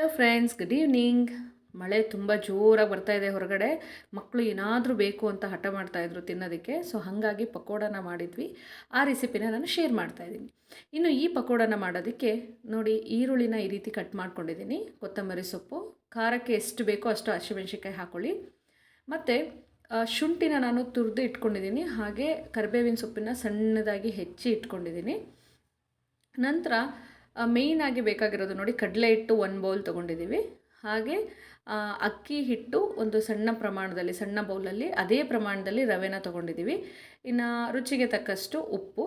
Hello friends good evening ಮಳೆ ತುಂಬ ಜೋರಾಗಿ ಬರ್ತಾ ಇದೆ ಹೊರಗಡೆ. ಮಕ್ಕಳು ಏನಾದರೂ ಬೇಕು ಅಂತ ಹಠ ಮಾಡ್ತಾಯಿದ್ರು ತಿನ್ನೋದಕ್ಕೆ. ಸೊ ಹಾಗಾಗಿ ಪಕೋಡನ ಮಾಡಿದ್ವಿ. ಆ ರೆಸಿಪಿನ ನಾನು ಶೇರ್ ಮಾಡ್ತಾ ಇದ್ದೀನಿ. ಇನ್ನು ಈ ಪಕೋಡನ ಮಾಡೋದಕ್ಕೆ ನೋಡಿ ಈರುಳ್ಳಿನ ಈ ರೀತಿ ಕಟ್ ಮಾಡ್ಕೊಂಡಿದ್ದೀನಿ. ಕೊತ್ತಂಬರಿ ಸೊಪ್ಪು, ಖಾರಕ್ಕೆ ಎಷ್ಟು ಬೇಕೋ ಅಷ್ಟು ಹಸಿಮೆಣ್ಸಿನ್ಕಾಯಿ ಹಾಕ್ಕೊಳ್ಳಿ ಮತ್ತು ಶುಂಠಿನ ನಾನು ತುರಿದು ಇಟ್ಕೊಂಡಿದ್ದೀನಿ. ಹಾಗೆ ಕರಿಬೇವಿನ ಸೊಪ್ಪಿನ ಸಣ್ಣದಾಗಿ ಹೆಚ್ಚಿ ಇಟ್ಕೊಂಡಿದ್ದೀನಿ. ನಂತರ ಮೇಯ್ನಾಗಿ ಬೇಕಾಗಿರೋದು ನೋಡಿ ಕಡಲೆ ಹಿಟ್ಟು ಒಂದು ಬೌಲ್ ತೊಗೊಂಡಿದ್ದೀವಿ. ಹಾಗೆ ಅಕ್ಕಿ ಹಿಟ್ಟು ಒಂದು ಸಣ್ಣ ಪ್ರಮಾಣದಲ್ಲಿ, ಸಣ್ಣ ಬೌಲಲ್ಲಿ ಅದೇ ಪ್ರಮಾಣದಲ್ಲಿ ರವೆನ ತೊಗೊಂಡಿದ್ದೀವಿ. ಇನ್ನು ರುಚಿಗೆ ತಕ್ಕಷ್ಟು ಉಪ್ಪು.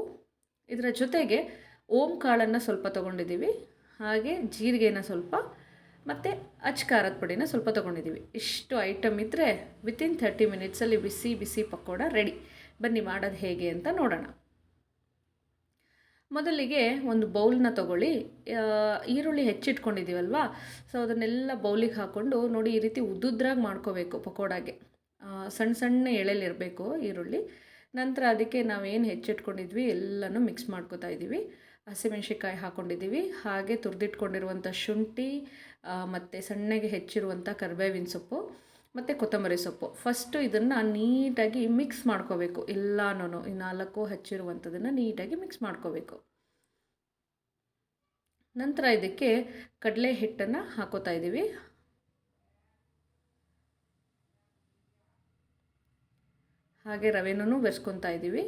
ಇದರ ಜೊತೆಗೆ ಓಂ ಕಾಳನ್ನು ಸ್ವಲ್ಪ ತೊಗೊಂಡಿದ್ದೀವಿ. ಹಾಗೆ ಜೀರಿಗೆನ ಸ್ವಲ್ಪ, ಮತ್ತು ಅಚ್ಕಾರದ ಪುಡಿನ ಸ್ವಲ್ಪ ತೊಗೊಂಡಿದ್ದೀವಿ. ಇಷ್ಟು ಐಟಮ್ ಇದ್ದರೆ ವಿತಿನ್ ಥರ್ಟಿ ಮಿನಿಟ್ಸಲ್ಲಿ ಬಿಸಿ ಬಿಸಿ ಪಕೋಡ ರೆಡಿ ಬನ್ನಿ ಮಾಡೋದು ಹೇಗೆ ಅಂತ ನೋಡೋಣ. ಮೊದಲಿಗೆ ಒಂದು ಬೌಲ್ನ ತಗೊಳ್ಳಿ. ಈರುಳ್ಳಿ ಹೆಚ್ಚಿಟ್ಕೊಂಡಿದ್ದೀವಲ್ವಾ? ಸೊ ಅದನ್ನೆಲ್ಲ ಬೌಲಿಗೆ ಹಾಕ್ಕೊಂಡು ನೋಡಿ ಈ ರೀತಿ ಉದ್ದುದ್ರಾಗಿ ಮಾಡ್ಕೋಬೇಕು ಪಕೋಡಾಗೆ. ಸಣ್ಣ ಸಣ್ಣ ಎಳೆಲಿರಬೇಕು ಈರುಳ್ಳಿ. ನಂತರ ಅದಕ್ಕೆ ನಾವೇನು ಹೆಚ್ಚಿಟ್ಕೊಂಡಿದ್ವಿ ಎಲ್ಲನೂ ಮಿಕ್ಸ್ ಮಾಡ್ಕೋತಾ ಇದ್ದೀವಿ. ಹಸಿಮೆಣ್ಸಿನ್ಕಾಯಿ ಹಾಕ್ಕೊಂಡಿದ್ದೀವಿ ಹಾಗೆ ತುರಿದಿಟ್ಕೊಂಡಿರುವಂಥ ಶುಂಠಿ ಮತ್ತು ಸಣ್ಣಗೆ ಹೆಚ್ಚಿರುವಂಥ ಕರಿಬೇವಿನ ಸೊಪ್ಪು. ಮತ್ತು ಕೊತ್ತಂಬರಿ ಸೊಪ್ಪು. ಫಸ್ಟು ಇದನ್ನು ನೀಟಾಗಿ ಮಿಕ್ಸ್ ಮಾಡ್ಕೋಬೇಕು. ಎಲ್ಲನೂ ಈ ನಾಲ್ಕು ಹಚ್ಚಿರುವಂಥದ್ದನ್ನು ನೀಟಾಗಿ ಮಿಕ್ಸ್ ಮಾಡ್ಕೋಬೇಕು. ನಂತರ ಇದಕ್ಕೆ ಕಡಲೆ ಹಿಟ್ಟನ್ನು ಹಾಕೋತಾ ಇದ್ದೀವಿ ಹಾಗೆ ರವೆನೂ ಬೆರೆಸ್ಕೊತಾ ಇದ್ದೀವಿ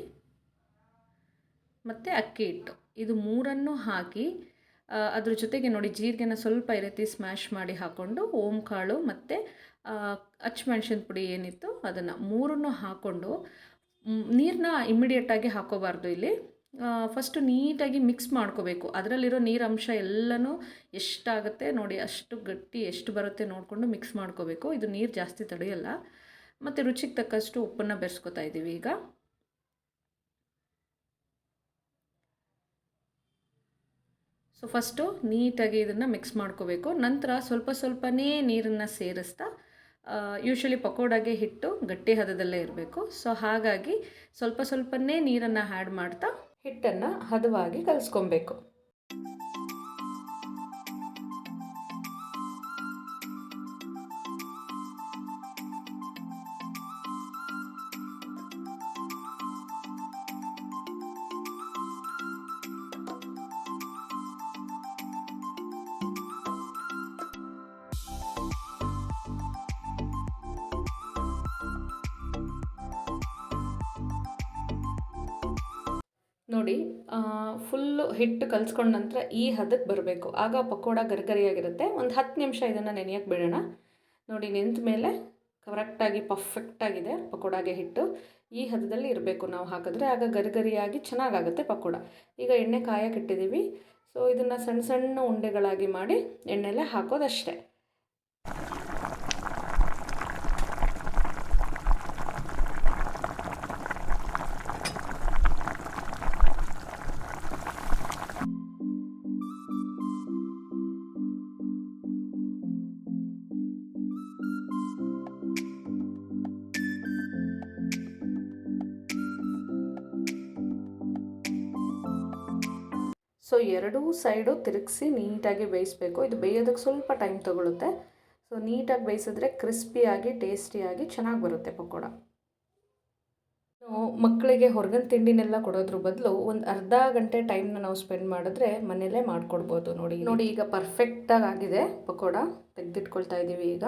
ಮತ್ತು ಅಕ್ಕಿ ಹಿಟ್ಟು. ಇದು ಮೂರನ್ನು ಹಾಕಿ ಅದ್ರ ಜೊತೆಗೆ ನೋಡಿ, ಜೀರಿಗೆನ ಸ್ವಲ್ಪ ಈ ರೀತಿ ಸ್ಮ್ಯಾಶ್ ಮಾಡಿ ಹಾಕ್ಕೊಂಡು ಓಂ ಕಾಳು ಮತ್ತು ಅಚ್ಚಮೆಣ್ಸಿನ ಪುಡಿ ಏನಿತ್ತು ಅದನ್ನು ಮೂರನ್ನು ಹಾಕ್ಕೊಂಡು ನೀರನ್ನ ಇಮ್ಮಿಡಿಯೇಟಾಗಿ ಹಾಕೋಬಾರ್ದು ಇಲ್ಲಿ. ಫಸ್ಟು ನೀಟಾಗಿ ಮಿಕ್ಸ್ ಮಾಡ್ಕೋಬೇಕು. ಅದರಲ್ಲಿರೋ ನೀರಂಶ ಎಲ್ಲನೂ ಎಷ್ಟಾಗುತ್ತೆ ನೋಡಿ, ಅಷ್ಟು ಗಟ್ಟಿ ಎಷ್ಟು ಬರುತ್ತೆ ನೋಡಿಕೊಂಡು ಮಿಕ್ಸ್ ಮಾಡ್ಕೋಬೇಕು. ಇದು ನೀರು ಜಾಸ್ತಿ ತಡೆಯಲ್ಲ. ಮತ್ತು ರುಚಿಗೆ ತಕ್ಕಷ್ಟು ಉಪ್ಪನ್ನು ಬೆರೆಸ್ಕೊತಾ ಇದ್ದೀವಿ ಈಗ. ಸೊ ಫಸ್ಟು ನೀಟಾಗಿ ಇದನ್ನು ಮಿಕ್ಸ್ ಮಾಡ್ಕೋಬೇಕು. ನಂತರ ಸ್ವಲ್ಪ ಸ್ವಲ್ಪನೇ ನೀರನ್ನು ಸೇರಿಸ್ತಾ ಯೂಶ್ವಲಿ ಪಕೋಡಾಗೆ ಹಿಟ್ಟು ಗಟ್ಟಿ ಹದದಲ್ಲೇ ಇರಬೇಕು. ಸೊ ಹಾಗಾಗಿ ಸ್ವಲ್ಪ ಸ್ವಲ್ಪನೇ ನೀರನ್ನು ಆ್ಯಡ್ ಮಾಡ್ತಾ ಹಿಟ್ಟನ್ನು ಹದವಾಗಿ ಕಲಿಸ್ಕೊಬೇಕು. ನೋಡಿ ಫುಲ್ಲು ಹಿಟ್ಟು ಕಲಿಸ್ಕೊಂಡ ನಂತರ ಈ ಹದಕ್ಕೆ ಬರಬೇಕು. ಆಗ ಪಕೋಡ ಗರಿಗರಿಯಾಗಿರುತ್ತೆ. ಒಂದು ಹತ್ತು ನಿಮಿಷ ಇದನ್ನು ನೆನೆಯೋಕ್ಕೆ ಬಿಡೋಣ. ನೋಡಿ ನಿಂತ ಮೇಲೆ ಕರೆಕ್ಟಾಗಿ ಪರ್ಫೆಕ್ಟಾಗಿದೆ ಪಕೋಡಾಗೆ ಹಿಟ್ಟು. ಈ ಹದದಲ್ಲಿ ಇರಬೇಕು ನಾವು ಹಾಕಿದ್ರೆ. ಆಗ ಗರಿಗರಿಯಾಗಿ ಚೆನ್ನಾಗಾಗುತ್ತೆ ಪಕೋಡ. ಈಗ ಎಣ್ಣೆ ಕಾಯಕ್ಕೆ ಇಟ್ಟಿದ್ದೀವಿ ಸೊ ಇದನ್ನು ಸಣ್ಣ ಸಣ್ಣ ಉಂಡೆಗಳಾಗಿ ಮಾಡಿ ಎಣ್ಣೆಲೆ ಹಾಕೋದಷ್ಟೇ. ಸೊ ಎರಡೂ ಸೈಡು ತಿರುಗಿಸಿ ನೀಟಾಗಿ ಬೇಯಿಸ್ಬೇಕು. ಇದು ಬೇಯೋದಕ್ಕೆ ಸ್ವಲ್ಪ ಟೈಮ್ ತೊಗೊಳುತ್ತೆ. ಸೊ ನೀಟಾಗಿ ಬೇಯಿಸಿದ್ರೆ ಕ್ರಿಸ್ಪಿಯಾಗಿ ಟೇಸ್ಟಿಯಾಗಿ ಚೆನ್ನಾಗಿ ಬರುತ್ತೆ ಪಕೋಡ. ಮಕ್ಕಳಿಗೆ ಹೊರಗಿನ ತಿಂಡಿನೆಲ್ಲ ಕೊಡೋದ್ರ ಬದಲು ಒಂದು ಅರ್ಧ ಗಂಟೆ ಟೈಮ್ನ ನಾವು ಸ್ಪೆಂಡ್ ಮಾಡಿದ್ರೆ ಮನೆಯಲ್ಲೇ ಮಾಡ್ಕೊಡ್ಬೋದು. ನೋಡಿ ನೋಡಿ, ಈಗ ಪರ್ಫೆಕ್ಟಾಗಿ ಆಗಿದೆ ಪಕೋಡ. ತೆಗೆದಿಟ್ಕೊಳ್ತಾ ಇದ್ದೀವಿ ಈಗ.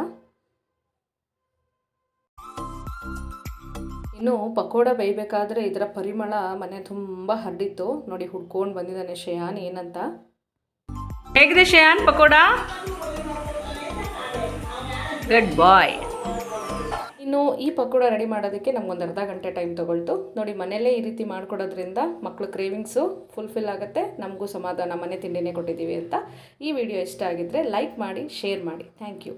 ಇನ್ನು ಪಕೋಡ ಬೇಯಬೇಕಾದ್ರೆ ಇದರ ಪರಿಮಳ ಮನೆ ತುಂಬ ಹರಡಿತ್ತು. ನೋಡಿ ಹುಡ್ಕೊಂಡು ಬಂದಿದ್ದಾನೆ ಶಯಾನ್ ಏನಂತ? ಹೇಗಿದೆ ಶಯಾನ್ ಪಕೋಡ? ಗುಡ್ ಬಾಯ್ ಇನ್ನು ಈ ಪಕೋಡ ರೆಡಿ ಮಾಡೋದಕ್ಕೆ ನಮ್ಗೊಂದು ಅರ್ಧ ಗಂಟೆ ಟೈಮ್ ತೊಗೊಳ್ತು. ನೋಡಿ ಮನೇಲೇ ಈ ರೀತಿ ಮಾಡ್ಕೊಡೋದ್ರಿಂದ ಮಕ್ಕಳು ಕ್ರೇವಿಂಗ್ಸು ಫುಲ್ಫಿಲ್ ಆಗುತ್ತೆ. ನಮಗೂ ಸಮಾಧಾನ ಮನೆ ತಿಂಡಿನೇ ಕೊಟ್ಟಿದ್ದೀವಿ ಅಂತ. ಈ ವಿಡಿಯೋ ಇಷ್ಟ ಆಗಿದ್ದರೆ ಲೈಕ್ ಮಾಡಿ ಶೇರ್ ಮಾಡಿ. Thank you